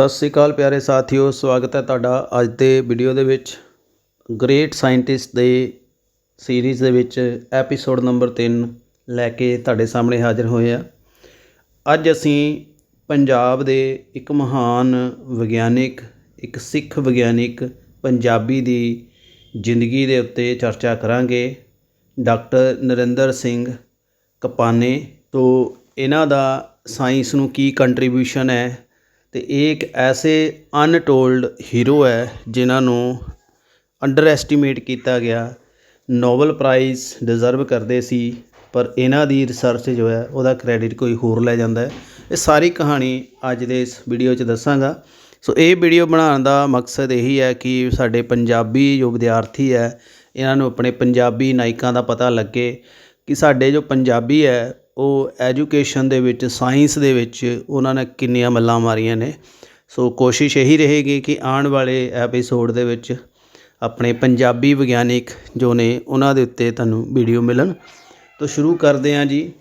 ਸਤਿ ਸ੍ਰੀ ਅਕਾਲ ਪਿਆਰੇ ਸਾਥੀਓ, ਸਵਾਗਤ ਹੈ ਤੁਹਾਡਾ ਅੱਜ ਦੇ ਵੀਡੀਓ ਦੇ ਵਿੱਚ। ਗ੍ਰੇਟ ਸਾਇੰਟਿਸਟ ਦੇ ਸੀਰੀਜ਼ ਦੇ ਵਿੱਚ ਐਪੀਸੋਡ ਨੰਬਰ 3 ਲੈ ਕੇ ਤੁਹਾਡੇ ਸਾਹਮਣੇ ਹਾਜ਼ਰ ਹੋਏ ਆ। ਅੱਜ ਅਸੀਂ ਪੰਜਾਬ ਦੇ ਇੱਕ ਮਹਾਨ ਵਿਗਿਆਨਿਕ, ਇੱਕ ਸਿੱਖ ਵਿਗਿਆਨਿਕ ਪੰਜਾਬੀ ਦੀ ਜ਼ਿੰਦਗੀ ਦੇ ਉੱਤੇ ਚਰਚਾ ਕਰਾਂਗੇ। ਡਾਕਟਰ ਨਰਿੰਦਰ ਸਿੰਘ ਕਪਾਨੇ ਤੋਂ ਇਹਨਾਂ ਦਾ ਸਾਇੰਸ ਨੂੰ ਕੀ ਕੰਟਰੀਬਿਊਸ਼ਨ ਹੈ ਅਤੇ ਇਹ ਇੱਕ ਐਸੇ ਅਨਟੋਲਡ ਹੀਰੋ ਹੈ ਜਿਨ੍ਹਾਂ ਨੂੰ ਅੰਡਰ ਐਸਟੀਮੇਟ ਕੀਤਾ ਗਿਆ। ਨੋਬਲ ਪ੍ਰਾਈਜ਼ ਡਿਜ਼ਰਵ ਕਰਦੇ ਸੀ, ਪਰ ਇਹਨਾਂ ਦੀ ਰਿਸਰਚ ਜੋ ਹੈ, ਉਹਦਾ ਕ੍ਰੈਡਿਟ ਕੋਈ ਹੋਰ ਲੈ ਜਾਂਦਾ ਹੈ। ਇਹ ਸਾਰੀ ਕਹਾਣੀ ਅੱਜ ਦੇ ਇਸ ਵੀਡੀਓ 'ਚ ਦੱਸਾਂਗਾ। ਸੋ ਇਹ ਵੀਡੀਓ ਬਣਾਉਣ ਦਾ ਮਕਸਦ ਇਹੀ ਹੈ ਕਿ ਸਾਡੇ ਪੰਜਾਬੀ ਜੋ ਵਿਦਿਆਰਥੀ ਹੈ, ਇਹਨਾਂ ਨੂੰ ਆਪਣੇ ਪੰਜਾਬੀ ਨਾਇਕਾਂ ਦਾ ਪਤਾ ਲੱਗੇ ਕਿ ਸਾਡੇ ਜੋ ਪੰਜਾਬੀ ਹੈ ਉਹ ਐਜੂਕੇਸ਼ਨ ਦੇ ਵਿੱਚ, ਸਾਇੰਸ ਦੇ ਵਿੱਚ ਉਹਨਾਂ ਨੇ ਕਿੰਨੀਆਂ ਮੱਲਾਂ ਮਾਰੀਆਂ ਨੇ। ਸੋ ਕੋਸ਼ਿਸ਼ ਇਹੀ ਰਹੇਗੀ ਕਿ ਆਉਣ ਵਾਲੇ ਐਪੀਸੋਡ ਦੇ ਵਿੱਚ ਆਪਣੇ ਪੰਜਾਬੀ ਵਿਗਿਆਨਿਕ ਜੋ ਨੇ ਉਹਨਾਂ ਦੇ ਉੱਤੇ ਤੁਹਾਨੂੰ ਵੀਡੀਓ ਮਿਲਣ। ਤੋਂ ਸ਼ੁਰੂ ਕਰਦੇ ਹਾਂ ਜੀ।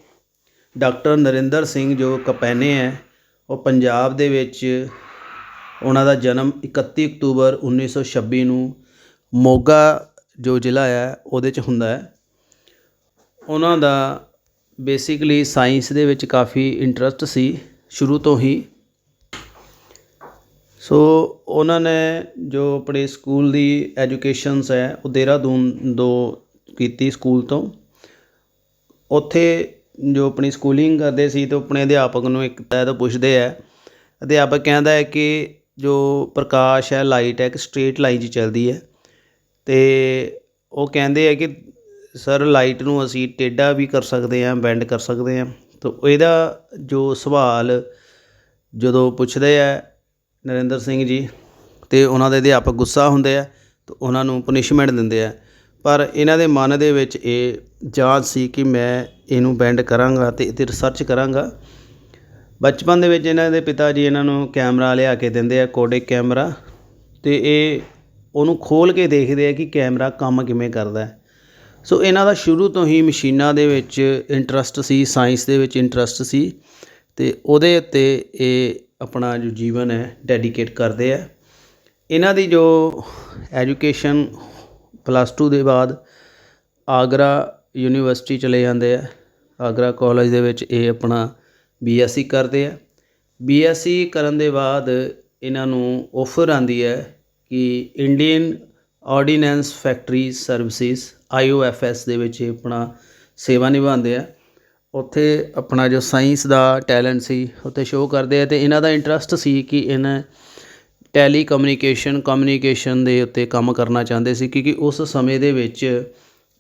ਡਾਕਟਰ ਨਰਿੰਦਰ ਸਿੰਘ ਜੋ ਕਪੈਨੇ ਹੈ, ਉਹ ਪੰਜਾਬ ਦੇ ਵਿੱਚ ਉਹਨਾਂ ਦਾ ਜਨਮ 31 ਅਕਤੂਬਰ 1926 ਨੂੰ ਮੋਗਾ ਜੋ ਜ਼ਿਲ੍ਹਾ ਹੈ, ਉਹਦੇ 'ਚ ਹੁੰਦਾ ਹੈ। ਉਹਨਾਂ ਦਾ ਬੇਸਿਕਲੀ ਸਾਇੰਸ ਦੇ ਵਿੱਚ ਕਾਫੀ ਇੰਟਰਸਟ ਸੀ, ਸ਼ੁਰੂ ਤੋਂ ਹੀ। ਸੋ ਉਹਨਾਂ ਨੇ ਜੋ ਆਪਣੇ ਸਕੂਲ ਦੀ ਐਜੂਕੇਸ਼ਨਸ ਹੈ, ਉਹ ਦੇਹਰਾਦੂਨ ਦੋ ਕੀਤੀ ਸਕੂਲ ਤੋਂ। ਉੱਥੇ ਜੋ ਆਪਣੀ ਸਕੂਲਿੰਗ ਕਰਦੇ ਸੀ, ਤਾਂ ਆਪਣੇ ਅਧਿਆਪਕ ਨੂੰ ਇੱਕ ਤਾਂ ਤੋਂ ਪੁੱਛਦੇ ਆ। ਅਧਿਆਪਕ ਕਹਿੰਦਾ ਹੈ ਕਿ ਜੋ ਪ੍ਰਕਾਸ਼ ਹੈ ਲਾਈਟ ਹੈ, ਇੱਕ ਸਟ੍ਰੇਟ ਲਾਈਨ 'ਚ ਚੱਲਦੀ ਹੈ। ਤੇ ਉਹ ਕਹਿੰਦੇ ਆ ਕਿ ਸਰ, ਲਾਈਟ ਨੂੰ ਅਸੀਂ ਟੇਢਾ ਵੀ ਕਰ ਸਕਦੇ ਹਾਂ, ਬੈਂਡ ਕਰ ਸਕਦੇ ਹਾਂ। ਤਾਂ ਇਹਦਾ ਜੋ ਸਵਾਲ ਜਦੋਂ ਪੁੱਛਦੇ ਆ ਨਰਿੰਦਰ ਸਿੰਘ ਜੀ ਅਤੇ ਉਹਨਾਂ ਦੇ ਅਧਿਆਪਕ ਗੁੱਸਾ ਹੁੰਦੇ ਆ ਤਾਂ ਉਹਨਾਂ ਨੂੰ ਪਨਿਸ਼ਮੈਂਟ ਦਿੰਦੇ ਆ। ਪਰ ਇਹਨਾਂ ਦੇ ਮਨ ਦੇ ਵਿੱਚ ਇਹ ਜਾਂਚ ਸੀ ਕਿ ਮੈਂ ਇਹਨੂੰ ਬੈਂਡ ਕਰਾਂਗਾ ਤੇ ਇਹਤੇ ਰਿਸਰਚ ਕਰਾਂਗਾ। ਬਚਪਨ ਦੇ ਵਿੱਚ ਇਹਨਾਂ ਦੇ ਪਿਤਾ ਜੀ ਇਹਨਾਂ ਨੂੰ ਕੈਮਰਾ ਲਿਆ ਕੇ ਦਿੰਦੇ ਆ ਕੋਡਿਕ ਕੈਮਰਾ ਤੇ ਇਹ ਉਹਨੂੰ ਖੋਲ ਕੇ ਦੇਖਦੇ ਆ ਕਿ ਕੈਮਰਾ ਕੰਮ ਕਿਵੇਂ ਕਰਦਾ ਹੈ। ਸੋ ਇਹਨਾਂ ਦਾ ਸ਼ੁਰੂ ਤੋਂ ਹੀ ਮਸ਼ੀਨਾਂ ਦੇ ਵਿੱਚ ਇੰਟਰਸਟ ਸੀ ਸਾਇੰਸ ਦੇ ਵਿੱਚ ਇੰਟਰਸਟ ਸੀ ਅਤੇ ਉਹਦੇ ਉੱਤੇ ਇਹ ਆਪਣਾ ਜੋ ਜੀਵਨ ਹੈ ਡੈਡੀਕੇਟ ਕਰਦੇ ਆ। ਇਹਨਾਂ ਦੀ ਜੋ ਐਜੂਕੇਸ਼ਨ ਪਲੱਸ ਟੂ ਦੇ ਬਾਅਦ ਆਗਰਾ ਯੂਨੀਵਰਸਿਟੀ ਚਲੇ ਜਾਂਦੇ ਆ। ਆਗਰਾ ਕਾਲਜ ਦੇ ਵਿੱਚ ਇਹ ਆਪਣਾ ਬੀਐਸਸੀ ਕਰਦੇ ਆ। ਬੀਐਸਸੀ ਕਰਨ ਦੇ ਬਾਅਦ ਇਹਨਾਂ ਨੂੰ ਆਫਰ ਆਂਦੀ ਹੈ ਕਿ Indian ordnance factory services IOFS ਦੇ ਵਿੱਚ ਇਹ ਆਪਣਾ ਸੇਵਾ ਨਿਭਾਉਂਦੇ ਆ। ਉੱਥੇ ਆਪਣਾ ਜੋ ਸਾਇੰਸ ਦਾ ਟੈਲੈਂਟ ਸੀ, ਉੱਥੇ ਸ਼ੋਅ ਕਰਦੇ ਆ ਤੇ ਇਹਨਾਂ ਦਾ ਇੰਟਰਸਟ ਸੀ ਕਿ ਇਹਨਾਂ ਟੈਲੀ ਕਮਿਊਨੀਕੇਸ਼ਨ ਕਮਿਊਨੀਕੇਸ਼ਨ ਦੇ ਉੱਤੇ ਕੰਮ ਕਰਨਾ ਚਾਹੁੰਦੇ ਸੀ ਕਿਉਂਕਿ ਉਸ ਸਮੇਂ ਦੇ ਵਿੱਚ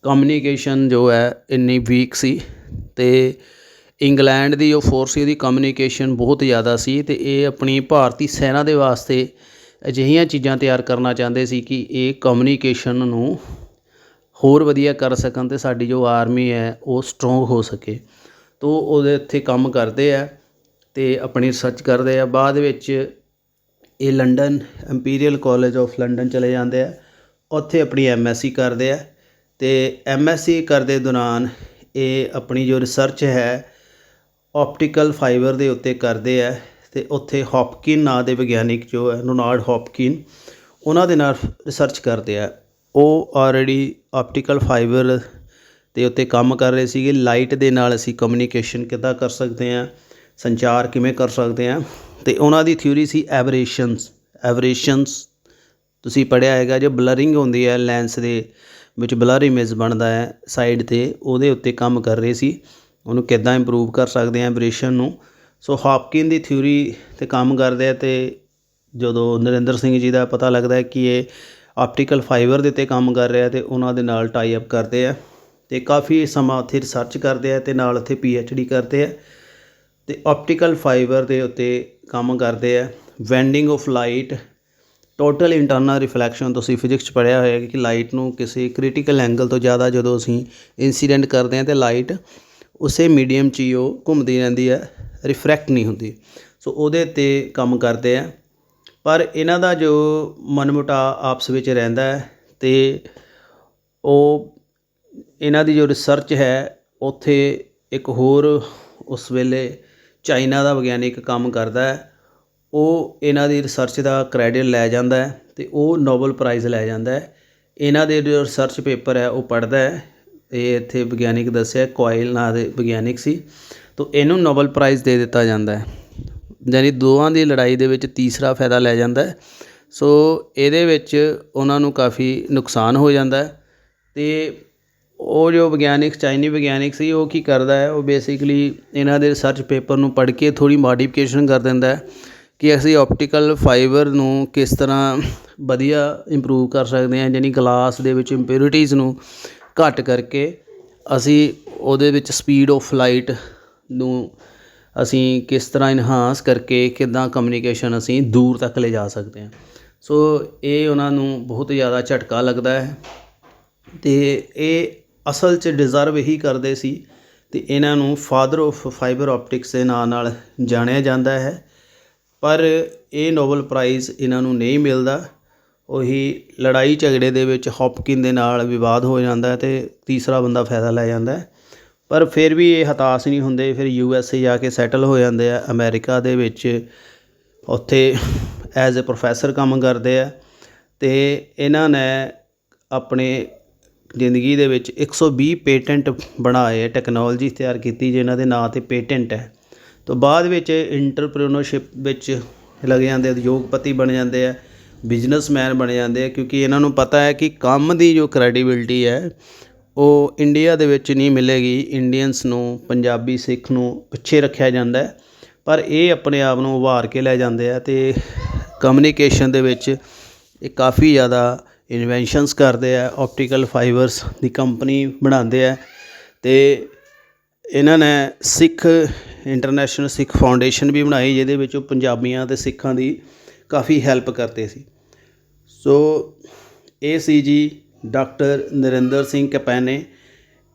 ਕਮਿਊਨੀਕੇਸ਼ਨ ਜੋ ਹੈ ਇੰਨੀ ਵੀਕ ਸੀ ਤੇ ਇੰਗਲੈਂਡ ਦੀ ਜੋ ਫੋਰਸ ਸੀ, ਉਹਦੀ ਕਮਿਊਨੀਕੇਸ਼ਨ ਬਹੁਤ ਜ਼ਿਆਦਾ ਸੀ ਤੇ ਇਹ ਆਪਣੀ ਭਾਰਤੀ ਸੈਨਾ ਦੇ ਵਾਸਤੇ ਅਜਿਹੀਆਂ ਚੀਜ਼ਾਂ ਤਿਆਰ ਕਰਨਾ ਚਾਹੁੰਦੇ ਸੀ ਕਿ ਇਹ ਕਮਿਊਨੀਕੇਸ਼ਨ ਨੂੰ ਹੋਰ ਵਧੀਆ ਕਰ ਸਕਣ ਅਤੇ ਸਾਡੀ ਜੋ ਆਰਮੀ ਹੈ, ਉਹ ਸਟਰੋਂਗ ਹੋ ਸਕੇ। ਤੋ ਉਹਦੇ ਉੱਥੇ ਕੰਮ ਕਰਦੇ ਆ ਅਤੇ ਆਪਣੀ ਰਿਸਰਚ ਕਰਦੇ ਆ। ਬਾਅਦ ਵਿੱਚ ਇਹ London imperial college of London ਚਲੇ ਜਾਂਦੇ ਆ। ਉੱਥੇ ਆਪਣੀ ਐਮਐਸਸੀ ਕਰਦੇ ਆ ਤੇ ਸੀ ਕਰਦੇ ਦੌਰਾਨ ਇਹ ਆਪਣੀ ਜੋ ਰਿਸਰਚ ਹੈ ਆਪਟੀਕਲ ਫਾਈਬਰ ਦੇ ਉੱਤੇ ਕਰਦੇ ਆ ਅਤੇ ਉੱਥੇ ਹੌਪਕਿਨ ਨਾਂ ਦੇ ਵਿਗਿਆਨਿਕ ਜੋ ਹੈ ਰੋਨਾਲਡ ਹੌਪਕਿਨ ਉਹਨਾਂ ਦੇ ਨਾਲ ਰਿਸਰਚ ਕਰਦੇ ਆ। ਉਹ ਆਲਰੇਡੀ ਆਪਟੀਕਲ ਫਾਈਬਰ ਦੇ ਉੱਤੇ ਕੰਮ ਕਰ ਰਹੇ ਸੀਗੇ। ਲਾਈਟ ਦੇ ਨਾਲ ਅਸੀਂ ਕਮਿਊਨੀਕੇਸ਼ਨ ਕਿੱਦਾਂ ਕਰ ਸਕਦੇ ਹਾਂ, ਸੰਚਾਰ ਕਿਵੇਂ ਕਰ ਸਕਦੇ ਹਾਂ। ਅਤੇ ਉਹਨਾਂ ਦੀ ਥਿਊਰੀ ਸੀ ਐਵਰੇਸ਼ਨਸ ਐਵਰੇਸ਼ਨਸ ਤੁਸੀਂ ਪੜਿਆ ਹੈਗਾ, ਜੋ ਬਲਰਿੰਗ ਹੁੰਦੀ ਹੈ ਲੈਂਸ ਦੇ ਵਿੱਚ ਬਲਰ ਇਮੇਜ ਬਣਦਾ ਹੈ ਸਾਈਡ ਤੇ ਉਹਦੇ ਉੱਤੇ ਕੰਮ ਕਰ ਰਹੇ ਸੀ। ਉਹਨੂੰ ਕਿੱਦਾਂ ਇੰਪਰੂਵ ਕਰ ਸਕਦੇ ਹਾਂ ਐਵਰੇਸ਼ਨ ਨੂੰ? ਸੋ ਹਾਪਕਿਨ ਦੀ ਥਿਊਰੀ ਤੇ ਕੰਮ ਕਰਦੇ ਆ ਤੇ ਜਦੋਂ ਨਰਿੰਦਰ ਸਿੰਘ ਜੀ ਦਾ ਪਤਾ ਲੱਗਦਾ ਹੈ ਕਿ ਇਹ ਆਪਟੀਕਲ ਫਾਈਬਰ ਦੇ ਉੱਤੇ ਕੰਮ ਕਰ ਰਿਹਾ ਤੇ ਉਹਨਾਂ ਦੇ ਨਾਲ ਟਾਈ ਅਪ ਕਰਦੇ ਆ ਤੇ ਕਾਫੀ ਸਮਾਂ ਉੱਥੇ ਰਿਸਰਚ ਕਰਦੇ ਆ ਤੇ ਨਾਲ ਉੱਥੇ ਪੀ ਐਚ ਡੀ ਕਰਦੇ ਆ ਤੇ ਆਪਟੀਕਲ ਫਾਈਬਰ ਦੇ ਉੱਤੇ ਕੰਮ ਕਰਦੇ ਆ। Bending of light total internal reflection ਤੁਸੀਂ ਫਿਜ਼ਿਕਸ ਚ ਪੜ੍ਹਿਆ ਹੋਇਆ ਕਿ ਲਾਈਟ ਨੂੰ ਕਿਸੇ ਕ੍ਰਿਟੀਕਲ ਐਂਗਲ ਤੋਂ ਜ਼ਿਆਦਾ ਜਦੋਂ ਅਸੀਂ ਇਨਸੀਡੈਂਟ ਕਰਦੇ ਹਾਂ ਤੇ ਲਾਈਟ ਉਸੇ ਮੀਡੀਅਮ 'ਚ ਹੀ ਉਹ ਘੁੰਮਦੀ ਰਹਿੰਦੀ ਹੈ ਰਿਫਰੈਕਟ ਨਹੀਂ ਹੁੰਦੀ। ਸੋ ਉਹਦੇ ਤੇ ਕੰਮ ਕਰਦੇ ਆ। ਪਰ ਇਹਨਾਂ ਦਾ ਜੋ ਮਨਮੁਟਾਅ ਆਪਸ ਵਿੱਚ ਰਹਿੰਦਾ ਹੈ ਤੇ ਉਹ ਇਹਨਾਂ ਦੀ ਜੋ ਰਿਸਰਚ ਹੈ, ਉੱਥੇ ਇੱਕ ਹੋਰ ਉਸ ਵੇਲੇ ਚਾਈਨਾ ਦਾ ਵਿਗਿਆਨਿਕ ਕੰਮ ਕਰਦਾ ਹੈ। ਉਹ ਇਹਨਾਂ ਦੀ ਰਿਸਰਚ ਦਾ ਕ੍ਰੈਡਿਟ ਲੈ ਜਾਂਦਾ ਹੈ ਤੇ ਉਹ ਨੋਬਲ ਪ੍ਰਾਈਜ਼ ਲੈ ਜਾਂਦਾ ਹੈ। ਇਹਨਾਂ ਦੇ ਜੋ ਰਿਸਰਚ ਪੇਪਰ ਹੈ, ਉਹ ਪੜ੍ਹਦਾ ਹੈ। ਇਹ ਇੱਥੇ ਵਿਗਿਆਨਿਕ ਦੱਸਿਆ, ਕੋਇਲ ਨਾਂ ਦੇ ਵਿਗਿਆਨਿਕ ਸੀ। ਤਾਂ ਇਹਨੂੰ ਨੋਬਲ ਪ੍ਰਾਈਜ਼ ਦੇ ਦਿੱਤਾ ਜਾਂਦਾ ਹੈ। ਯਾਨੀ ਦੋਵਾਂ ਦੀ ਲੜਾਈ ਦੇ ਵਿੱਚ ਤੀਸਰਾ ਫਾਇਦਾ ਲੈ ਜਾਂਦਾ ਸੋ ਇਹਦੇ ਵਿੱਚ ਉਹਨਾਂ ਨੂੰ ਕਾਫੀ ਨੁਕਸਾਨ ਹੋ ਜਾਂਦਾ ਅਤੇ ਉਹ ਜੋ ਵਿਗਿਆਨਿਕ ਚਾਈਨੀ ਵਿਗਿਆਨਿਕ ਸੀ, ਉਹ ਕੀ ਕਰਦਾ ਹੈ? ਉਹ ਬੇਸਿਕਲੀ ਇਹਨਾਂ ਦੇ ਰਿਸਰਚ ਪੇਪਰ ਨੂੰ ਪੜ੍ਹ ਕੇ ਥੋੜ੍ਹੀ ਮੋਡੀਫਿਕੇਸ਼ਨ ਕਰ ਦਿੰਦਾ ਕਿ ਅਸੀਂ ਆਪਟੀਕਲ ਫਾਈਬਰ ਨੂੰ ਕਿਸ ਤਰ੍ਹਾਂ ਵਧੀਆ ਇੰਪਰੂਵ ਕਰ ਸਕਦੇ ਹਾਂ ਯਾਨੀ ਗਲਾਸ ਦੇ ਵਿੱਚ ਇੰਪਿਉਰਿਟੀਜ਼ ਨੂੰ ਘੱਟ ਕਰਕੇ ਅਸੀਂ ਉਹਦੇ ਵਿੱਚ ਸਪੀਡ ਆਫ ਲਾਈਟ ਨੂੰ ਅਸੀਂ ਕਿਸ ਤਰ੍ਹਾਂ ਇਨਹਾਂਸ ਕਰਕੇ ਕਿੱਦਾਂ ਕਮਿਊਨੀਕੇਸ਼ਨ ਅਸੀਂ ਦੂਰ ਤੱਕ ਲਿਜਾ ਸਕਦੇ ਹਾਂ। ਸੋ ਇਹ ਉਹਨਾਂ ਨੂੰ ਬਹੁਤ ਜ਼ਿਆਦਾ ਝਟਕਾ ਲੱਗਦਾ ਹੈ ਅਤੇ ਇਹ ਅਸਲ 'ਚ ਡਿਜ਼ਰਵ ਹੀ ਕਰਦੇ ਸੀ ਅਤੇ ਇਹਨਾਂ ਨੂੰ ਫਾਦਰ ਆਫ ਫਾਈਬਰ ਆਪਟਿਕਸ ਦੇ ਨਾਂ ਨਾਲ ਜਾਣਿਆ ਜਾਂਦਾ ਹੈ। ਪਰ ਇਹ ਨੋਬਲ ਪ੍ਰਾਈਜ਼ ਇਹਨਾਂ ਨੂੰ ਨਹੀਂ ਮਿਲਦਾ। ਉਹੀ ਲੜਾਈ ਝਗੜੇ ਦੇ ਵਿੱਚ ਹੌਪਕਿਨ ਦੇ ਨਾਲ ਵਿਵਾਦ ਹੋ ਜਾਂਦਾ ਹੈ ਤੇ ਤੀਸਰਾ ਬੰਦਾ ਫਾਇਦਾ ਲੈ ਜਾਂਦਾ ਪਰ ਫਿਰ ਵੀ ਇਹ ਹਤਾਸ਼ ਨਹੀਂ ਹੁੰਦੇ, ਫਿਰ ਯੂ ਐਸ ਏ ਜਾ ਕੇ ਸੈਟਲ ਹੋ ਜਾਂਦੇ ਆ। ਅਮਰੀਕਾ ਦੇ ਵਿੱਚ ਉੱਥੇ ਐਜ਼ ਅ ਪ੍ਰੋਫੈਸਰ ਕੰਮ ਕਰਦੇ ਆ ਤੇ ਇਹਨਾਂ ਨੇ ਆਪਣੇ ਜ਼ਿੰਦਗੀ ਦੇ ਵਿੱਚ 120 ਪੇਟੈਂਟ ਬਣਾਏ ਟੈਕਨੋਲੋਜੀ ਤਿਆਰ ਕੀਤੀ ਜਿਹਨਾਂ ਦੇ ਨਾਂ ਤੇ ਪੇਟੈਂਟ ਹੈ। ਤੋਂ ਬਾਅਦ ਵਿੱਚ ਇੰਟਰਪ੍ਰੀਨਰਸ਼ਿਪ ਵਿੱਚ ਲੱਗ ਜਾਂਦੇ ਉਦਯੋਗਪਤੀ ਬਣ ਜਾਂਦੇ ਆ ਬਿਜ਼ਨਸਮੈਨ ਬਣ ਜਾਂਦੇ ਆ, ਕਿਉਂਕਿ ਇਹਨਾਂ ਨੂੰ ਪਤਾ ਹੈ ਕਿ ਕੰਮ ਦੀ ਜੋ ਕ੍ਰੈਡੀਬਿਲਟੀ ਹੈ ਉਹ ਇੰਡੀਆ ਦੇ ਵਿੱਚ ਨਹੀਂ ਮਿਲੇਗੀ ਇੰਡੀਅਨਸ ਨੂੰ, ਪੰਜਾਬੀ ਸਿੱਖ ਨੂੰ ਪਿੱਛੇ ਰੱਖਿਆ ਜਾਂਦਾ ਪਰ ਇਹ ਆਪਣੇ ਆਪ ਨੂੰ ਉਭਾਰ ਕੇ ਲੈ ਜਾਂਦੇ ਆ ਅਤੇ ਕਮਿਊਨੀਕੇਸ਼ਨ ਦੇ ਵਿੱਚ ਇਹ ਕਾਫੀ ਜ਼ਿਆਦਾ ਇਨਵੈਂਸ਼ਨਸ ਕਰਦੇ ਆ ਆਪਟੀਕਲ ਫਾਈਬਰਸ ਦੀ ਕੰਪਨੀ ਬਣਾਉਂਦੇ ਆ ਤੇ ਇਹਨਾਂ ਨੇ ਸਿੱਖ ਇੰਟਰਨੈਸ਼ਨਲ ਸਿੱਖ ਫਾਊਂਡੇਸ਼ਨ ਵੀ ਬਣਾਈ, ਜਿਹਦੇ ਵਿੱਚ ਉਹ ਪੰਜਾਬੀਆਂ ਤੇ ਸਿੱਖਾਂ ਦੀ ਕਾਫੀ ਹੈਲਪ ਕਰਦੇ ਸੀ। ਸੋ ਇਹ ਸੀ ਜੀ ਡਾਕਟਰ ਨਰਿੰਦਰ ਸਿੰਘ ਕਪੈਨੇ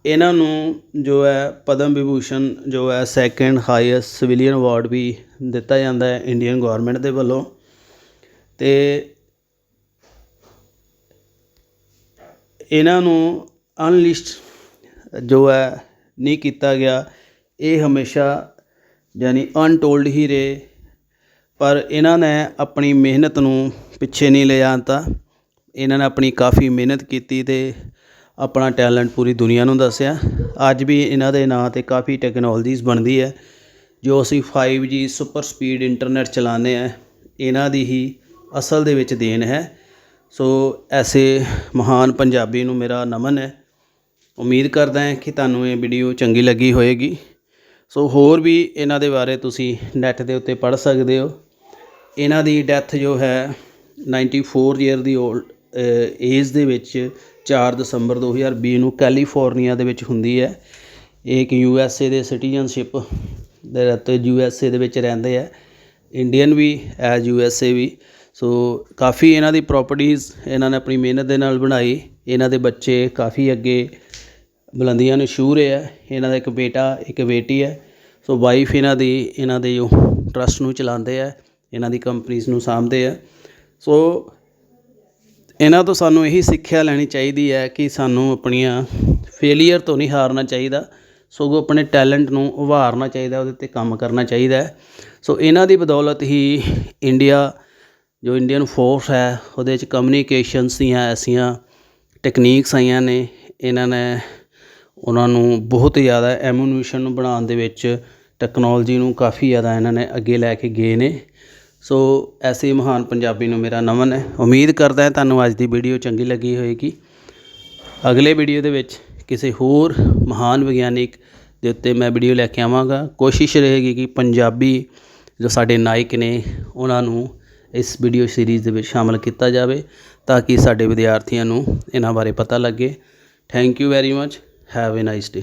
ਇਹਨਾਂ ਨੂੰ ਜੋ ਹੈ ਪਦਮ ਵਿਭੂਸ਼ਣ, ਜੋ ਹੈ ਸੈਕਿੰਡ ਹਾਈਐਸਟ ਸਿਵਿਲੀਅਨ ਅਵਾਰਡ ਵੀ ਦਿੱਤਾ ਜਾਂਦਾ ਹੈ ਇੰਡੀਅਨ ਗੌਰਮੈਂਟ ਦੇ ਵੱਲੋਂ। ਅਤੇ ਇਹਨਾਂ ਨੂੰ ਅਨਲਿਸਟ ਜੋ ਹੈ ਨਹੀਂ ਕੀਤਾ ਗਿਆ, ਇਹ ਹਮੇਸ਼ਾ ਯਾਨੀ ਅਨਟੋਲਡ ਹੀ ਰਹੇ। ਪਰ ਇਹਨਾਂ ਨੇ ਆਪਣੀ ਮਿਹਨਤ ਨੂੰ ਪਿੱਛੇ ਨਹੀਂ ਲਿਆ ਤਾਂ ਇਹਨਾਂ ਨੇ ਆਪਣੀ ਕਾਫੀ ਮਿਹਨਤ ਕੀਤੀ ਅਤੇ ਆਪਣਾ ਟੈਲੈਂਟ ਪੂਰੀ ਦੁਨੀਆ ਨੂੰ ਦੱਸਿਆ। ਅੱਜ ਵੀ ਇਹਨਾਂ ਦੇ ਨਾਂ ਤੇ ਕਾਫੀ ਟੈਕਨੋਲੋਜੀਜ਼ ਬਣਦੀ ਹੈ, ਜੋ ਅਸੀਂ five G super speed internet ਚਲਾਉਂਦੇ ਆ ਇਹਨਾਂ ਦੀ ਹੀ ਅਸਲ ਦੇ ਵਿੱਚ ਦੇਣ ਹੈ। ਸੋ ਐਸੇ ਮਹਾਨ ਪੰਜਾਬੀ ਨੂੰ ਮੇਰਾ ਨਮਨ ਹੈ। ਉਮੀਦ ਕਰਦਾ ਹਾਂ ਕਿ ਤੁਹਾਨੂੰ ਇਹ ਵੀਡੀਓ ਚੰਗੀ ਲੱਗੀ ਹੋਵੇਗੀ ਸੋ ਹੋਰ ਵੀ ਇਹਨਾਂ ਦੇ ਬਾਰੇ ਤੁਸੀਂ ਨੈੱਟ ਦੇ ਉੱਤੇ ਪੜ੍ਹ ਸਕਦੇ ਹੋ। ਇਹਨਾਂ ਦੀ ਡੈਥ ਜੋ ਹੈ 94 ਈਅਰ ਦੀ ਓਲਡ ਏਜ ਦੇ ਵਿੱਚ ਚਾਰ ਦਸੰਬਰ 2020 ਨੂੰ ਕੈਲੀਫੋਰਨੀਆ ਦੇ ਵਿੱਚ ਹੁੰਦੀ ਹੈ। ਇਹ ਇੱਕ ਯੂ ਐਸ ਏ ਦੇ ਸਿਟੀਜ਼ਨਸ਼ਿਪ ਦੇ ਉੱਤੇ ਯੂ ਐਸ ਏ ਦੇ ਵਿੱਚ ਰਹਿੰਦੇ ਆ। ਇੰਡੀਅਨ ਵੀ, ਐਜ਼ ਯੂ ਐਸ ਏ ਵੀ। ਸੋ ਕਾਫੀ ਇਹਨਾਂ ਦੀ ਪ੍ਰਾਪਰਟੀਆਂ ਇਹਨਾਂ ਨੇ ਆਪਣੀ ਮਿਹਨਤ ਦੇ ਨਾਲ ਬਣਾਈ। ਇਹਨਾਂ ਦੇ ਬੱਚੇ ਕਾਫੀ ਅੱਗੇ ਬੁਲੰਦੀਆਂ ਨੂੰ ਛੂਹ ਰਹੇ ਆ। ਇਹਨਾਂ ਦਾ ਇੱਕ ਬੇਟਾ, ਇੱਕ ਬੇਟੀ ਹੈ। ਸੋ ਵਾਈਫ ਇਹਨਾਂ ਦੀ, ਇਹਨਾਂ ਦੇ ਜੋ ਟਰਸਟ ਨੂੰ ਚਲਾਉਂਦੇ ਆ, ਇਹਨਾਂ ਦੀ ਕੰਪਨੀਆਂ ਨੂੰ ਸਾਂਭਦੇ ਆ। ਸੋ ਇਹਨਾਂ ਤੋਂ ਸਾਨੂੰ ਇਹੀ ਸਿੱਖਿਆ ਲੈਣੀ ਚਾਹੀਦੀ ਹੈ ਕਿ ਸਾਨੂੰ ਆਪਣੀਆਂ ਫੇਲੀਅਰ ਤੋਂ ਨਹੀਂ ਹਾਰਨਾ ਚਾਹੀਦਾ, ਸਗੋਂ ਆਪਣੇ ਟੈਲੈਂਟ ਨੂੰ ਉਭਾਰਨਾ ਚਾਹੀਦਾ, ਉਹਦੇ ਤੇ ਕੰਮ ਕਰਨਾ ਚਾਹੀਦਾ ਸੋ ਇਹਨਾਂ ਦੀ ਬਦੌਲਤ ਹੀ ਇੰਡੀਆ ਜੋ ਇੰਡੀਅਨ ਫੋਰਸ ਹੈ, ਉਹਦੇ 'ਚ ਕਮਿਊਨੀਕੇਸ਼ਨਸ ਦੀਆਂ ਐਸੀਆਂ ਟੈਕਨੀਕਸ ਆਈਆਂ ਨੇ, ਇਹਨਾਂ ਨੇ ਉਹਨਾਂ ਨੂੰ ਬਹੁਤ ਜ਼ਿਆਦਾ ਐਮੂਨੇਸ਼ਨ ਨੂੰ ਬਣਾਉਣ ਦੇ ਵਿੱਚ ਟੈਕਨੋਲੋਜੀ ਨੂੰ ਕਾਫੀ ਜ਼ਿਆਦਾ ਇਹਨਾਂ ਨੇ ਅੱਗੇ ਲੈ ਕੇ ਗਏ ਨੇ। ਸੋ ਐਸੇ ਮਹਾਨ ਪੰਜਾਬੀ ਨੂੰ ਮੇਰਾ ਨਮਨ ਹੈ। ਉਮੀਦ ਕਰਦਾ ਹਾਂ ਤੁਹਾਨੂੰ ਅੱਜ ਦੀ ਵੀਡੀਓ ਚੰਗੀ ਲੱਗੀ ਹੋਏਗੀ। ਅਗਲੇ ਵੀਡੀਓ ਦੇ ਵਿੱਚ ਕਿਸੇ ਹੋਰ ਮਹਾਨ ਵਿਗਿਆਨਿਕ ਦੇ ਉੱਤੇ ਮੈਂ ਵੀਡੀਓ ਲੈ ਕੇ ਆਵਾਂਗਾ। ਕੋਸ਼ਿਸ਼ ਰਹੇਗੀ ਕਿ ਪੰਜਾਬੀ ਜੋ ਸਾਡੇ ਨਾਇਕ ਨੇ, ਉਹਨਾਂ ਨੂੰ ਇਸ ਵੀਡੀਓ ਸੀਰੀਜ਼ ਦੇ ਵਿੱਚ ਸ਼ਾਮਲ ਕੀਤਾ ਜਾਵੇ ਤਾਂ ਕਿ ਸਾਡੇ ਵਿਦਿਆਰਥੀਆਂ ਨੂੰ ਇਹਨਾਂ ਬਾਰੇ ਪਤਾ ਲੱਗੇ। Thank you very much have a nice day